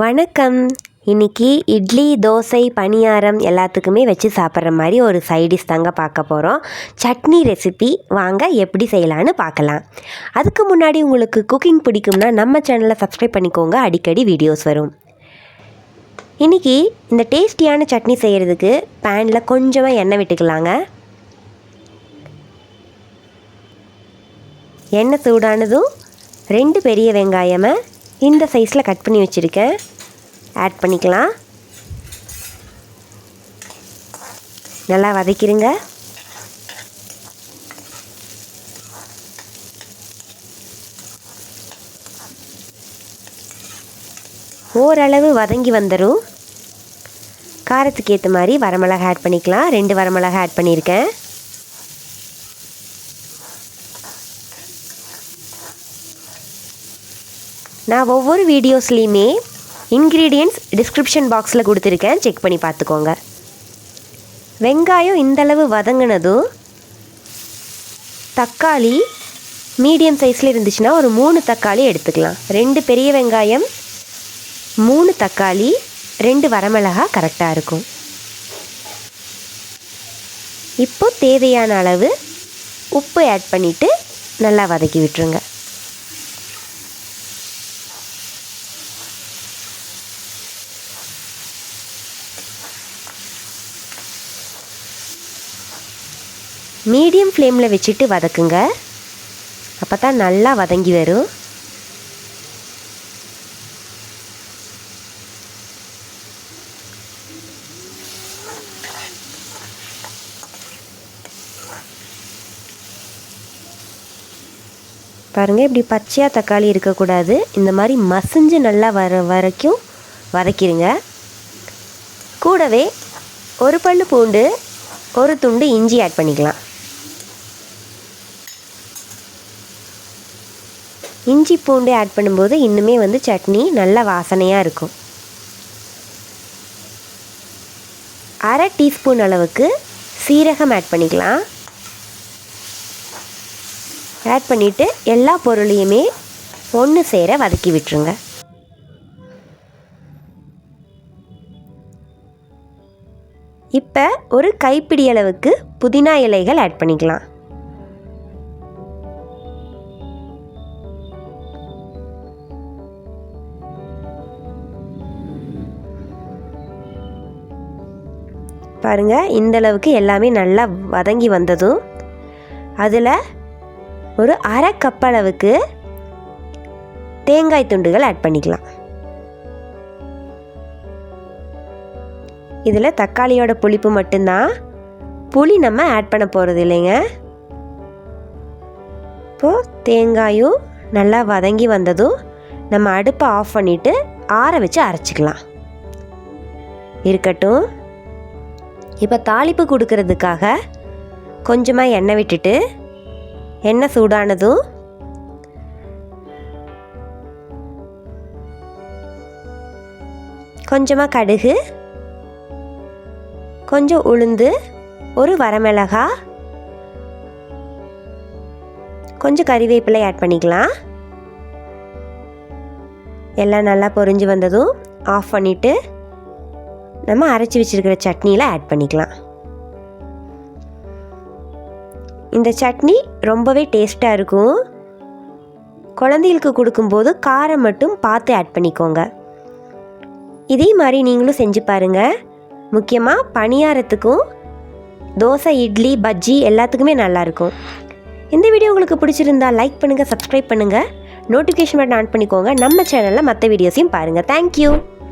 வணக்கம். இன்னைக்கு இட்லி தோசை பணியாரம் எல்லாத்துக்குமே வச்சு சாப்பிட்ற மாதிரி ஒரு சைடிஷ் தாங்க பார்க்க போகிறோம் சட்னி ரெசிபி வாங்க எப்படி செய்யலான்னு பார்க்கலாம். அதுக்கு முன்னாடி உங்களுக்கு குக்கிங் பிடிக்கும்னா நம்ம சேனலை சப்ஸ்கிரைப் பண்ணிக்கோங்க. அடிக்கடி வீடியோஸ் வரும். இன்றைக்கி இந்த டேஸ்டியான சட்னி செய்கிறதுக்கு பேனில் கொஞ்சமாக எண்ணெய் விட்டுக்கலாங்க. எண்ணெய் சூடானதும் ரெண்டு பெரிய வெங்காயமாக இந்த சைஸில் கட் பண்ணி வச்சுருக்கேன் ஆட் பண்ணிக்கலாம். நல்லா வதக்கிடுங்க ஓரளவு வதங்கி வந்துடும் காரத்துக்கு ஏற்ற மாதிரி வரமிளகா ஆட் பண்ணிக்கலாம். ரெண்டு வரமிளகா ஆட் பண்ணியிருக்கேன் நான் ஒவ்வொரு வீடியோஸ்லேயுமே இன்க்ரீடியன்ட்ஸ் டிஸ்கிரிப்ஷன் பாக்ஸில் கொடுத்துருக்கேன். செக் பண்ணி பார்த்துக்கோங்க. வெங்காயம் இந்தளவு வதங்கினதும் தக்காளி மீடியம் சைஸில் இருந்துச்சுன்னா ஒரு மூணு தக்காளி எடுத்துக்கலாம். ரெண்டு பெரிய வெங்காயம் மூணு தக்காளி ரெண்டு வரமிளகா கரெக்டாக இருக்கும். இப்போ தேவையான அளவு உப்பு ஆட் பண்ணிவிட்டு நல்லா வதக்கி விட்டுருங்க. மீடியம் ஃப்ளேமில் வச்சுட்டு வதக்குங்க. அப்போ தான் நல்லா வதங்கி வரும். பாருங்கள் இப்படி பச்சையாக தக்காளி இருக்கக்கூடாது. இந்த மாதிரி மசிஞ்சு நல்லா வர வரைக்கும் வதக்கிடுங்க கூடவே ஒரு பல் பூண்டு ஒரு துண்டு இஞ்சி ஆட் பண்ணிக்கலாம். இஞ்சி பூண்டு ஆட் பண்ணும்போது இன்னுமே வந்து சட்னி நல்ல வாசனையாக இருக்கும். அரை டீஸ்பூன் அளவுக்கு சீரகம் ஆட் பண்ணிக்கலாம். ஆட் பண்ணிவிட்டு எல்லா பொருளையுமே ஒன்று சேர வதக்கி விட்டுருங்க. இப்போ ஒரு கைப்பிடி அளவுக்கு புதினா இலைகள் ஆட் பண்ணிக்கலாம். பாருங்கள் இந்த அளவுக்கு எல்லாமே நல்லா வதங்கி வந்ததும் அதில் ஒரு அரை கப் அளவுக்கு தேங்காய் துண்டுகள் ஆட் பண்ணிக்கலாம். இதில் தக்காளியோட புளிப்பு மட்டும்தான். புளி நம்ம ஆட் பண்ண போகிறது இல்லைங்க. இப்போது தேங்காயும் நல்லா வதங்கி வந்ததும் நம்ம அடுப்பை ஆஃப் பண்ணிவிட்டு ஆற வச்சு அரைச்சிக்கலாம். இருக்கட்டும். இப்போ தாளிப்பு கொடுக்கறதுக்காக கொஞ்சமாக எண்ணெய் விட்டுட்டு எண்ணெய் சூடானதும் கொஞ்சமாக கடுகு கொஞ்சம் உளுந்து ஒரு வரமிளகா கொஞ்சம் கறிவேப்பிலை ஆட் பண்ணிக்கலாம். எல்லாம் நல்லா பொரிஞ்சு வந்ததும் ஆஃப் பண்ணிவிட்டு நம்ம அரைச்சி வச்சுருக்கிற சட்னியில் ஆட் பண்ணிக்கலாம். இந்த சட்னி ரொம்பவே டேஸ்ட்டாக இருக்கும். குழந்தைகளுக்கு கொடுக்கும்போது காரம் மட்டும் பார்த்து ஆட் பண்ணிக்கோங்க. இதே மாதிரி நீங்களும் செஞ்சு பாருங்கள் முக்கியமாக பணியாரத்துக்கும் தோசை இட்லி பஜ்ஜி எல்லாத்துக்குமே நல்லாயிருக்கும் இந்த வீடியோ உங்களுக்கு பிடிச்சிருந்தா லைக் பண்ணுங்கள் சப்ஸ்கிரைப் பண்ணுங்கள் நோட்டிஃபிகேஷன் பட்டன் ஆன் பண்ணிக்கோங்க. நம்ம சேனலில் மற்ற வீடியோஸையும் பாருங்கள் தேங்க்யூ